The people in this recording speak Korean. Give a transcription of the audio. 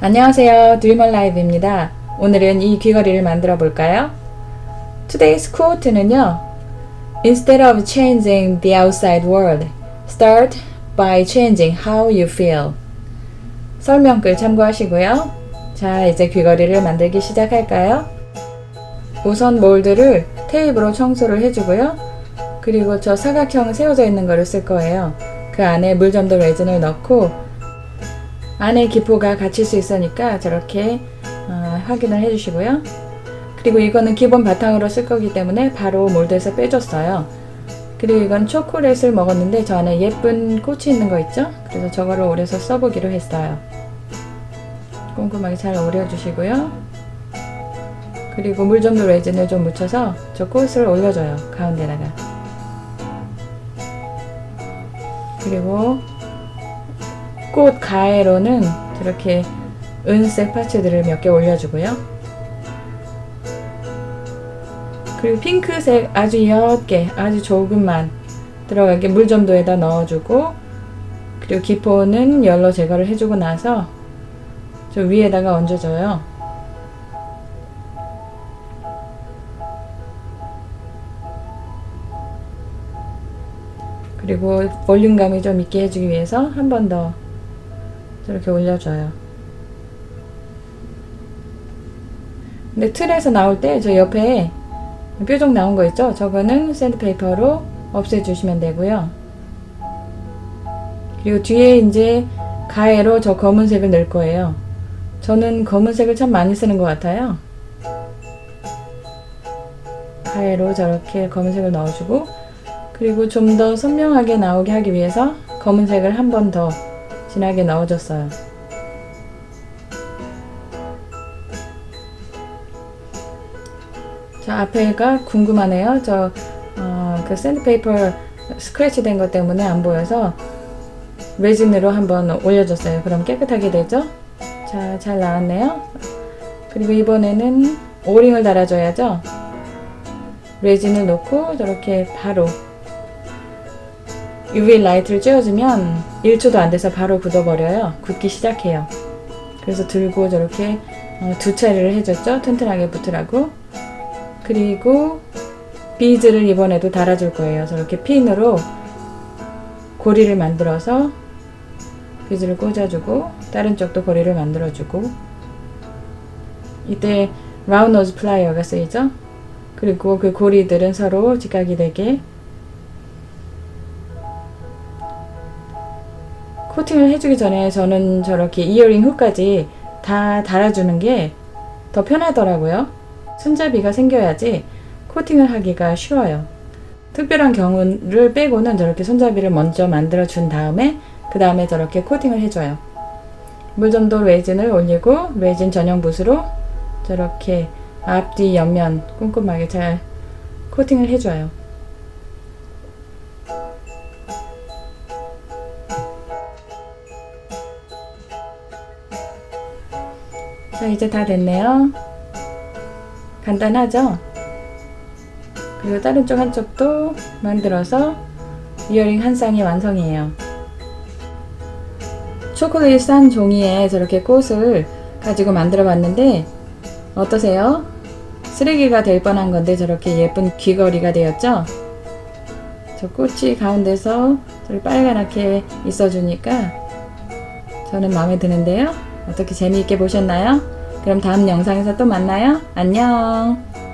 안녕하세요. 드리머 라이브입니다. 오늘은 이 귀걸이를 만들어 볼까요? Today's quote는요. Instead of changing the outside world, start by changing how you feel. 설명글 참고하시고요. 자, 이제 귀걸이를 만들기 시작할까요? 우선 몰드를 테이프로 청소를 해주고요. 그리고 저 사각형 세워져 있는 거를 쓸 거예요. 그 안에 물점도 레진을 넣고 안에 기포가 갇힐 수 있으니까 저렇게 어, 확인을 해주시고요. 그리고 이거는 기본 바탕으로 쓸 거기 때문에 바로 몰드에서 빼줬어요. 그리고 이건 초콜릿을 먹었는데 저 안에 예쁜 꽃이 있는 거 있죠? 그래서 저거를 오려서 써보기로 했어요. 꼼꼼하게 잘 오려주시고요. 그리고 물점도 레진을 좀 묻혀서 저 꽃을 올려줘요. 가운데다가. 그리고 꽃 가해로는 저렇게 은색 파츠들을 몇 개 올려주고요. 그리고 핑크색 아주 옅게 아주 조금만 들어가게 물점도에다 넣어주고 그리고 기포는 열로 제거를 해주고 나서 저 위에다가 얹어줘요. 그리고 볼륨감이 좀 있게 해주기 위해서 한 번 더 저렇게 올려줘요. 근데 틀에서 나올 때 저 옆에 뾰족 나온 거 있죠? 저거는 샌드페이퍼로 없애주시면 되고요. 그리고 뒤에 이제 가해로 저 검은색을 넣을 거예요. 저는 검은색을 참 많이 쓰는 것 같아요. 가해로 저렇게 검은색을 넣어주고 그리고 좀 더 선명하게 나오게 하기 위해서 검은색을 한 번 더 진하게 넣어줬어요. 저 앞에가 궁금하네요. 저, 어, 그 샌드페이퍼 스크래치 된 것 때문에 안 보여서 레진으로 한번 올려줬어요. 그럼 깨끗하게 되죠? 자, 잘 나왔네요. 그리고 이번에는 오링을 달아줘야죠. 레진을 놓고 저렇게 바로 UV 라이트를 쬐어주면 1초도 안 돼서 바로 굳어버려요. 굳기 시작해요. 그래서 들고 저렇게 어, 두 차례를 해줬죠. 튼튼하게 붙으라고. 그리고 비즈를 이번에도 달아줄 거예요. 저렇게 핀으로 고리를 만들어서 비즈를 꽂아주고 다른 쪽도 고리를 만들어주고 이때 라운드 플라이어가 쓰이죠. 그리고 그 고리들은 서로 직각이 되게 코팅을 해주기 전에 저는 저렇게 이어링 훅까지 다 달아주는 게 더 편하더라고요. 손잡이가 생겨야지 코팅을 하기가 쉬워요. 특별한 경우를 빼고는 저렇게 손잡이를 먼저 만들어 준 다음에 그 다음에 저렇게 코팅을 해줘요. 물점도 레진을 올리고 레진 전용 붓으로 저렇게 앞뒤 옆면 꼼꼼하게 잘 코팅을 해줘요. 자, 이제 다 됐네요. 간단하죠? 그리고 다른 쪽 한쪽도 만들어서 이어링 한 쌍이 완성이에요. 초콜릿 싼 종이에 저렇게 꽃을 가지고 만들어 봤는데 어떠세요? 쓰레기가 될 뻔한 건데 저렇게 예쁜 귀걸이가 되었죠? 저 꽃이 가운데서 저렇게 빨간하게 있어주니까 저는 마음에 드는데요. 어떻게 재미있게 보셨나요? 그럼 다음 영상에서 또 만나요. 안녕!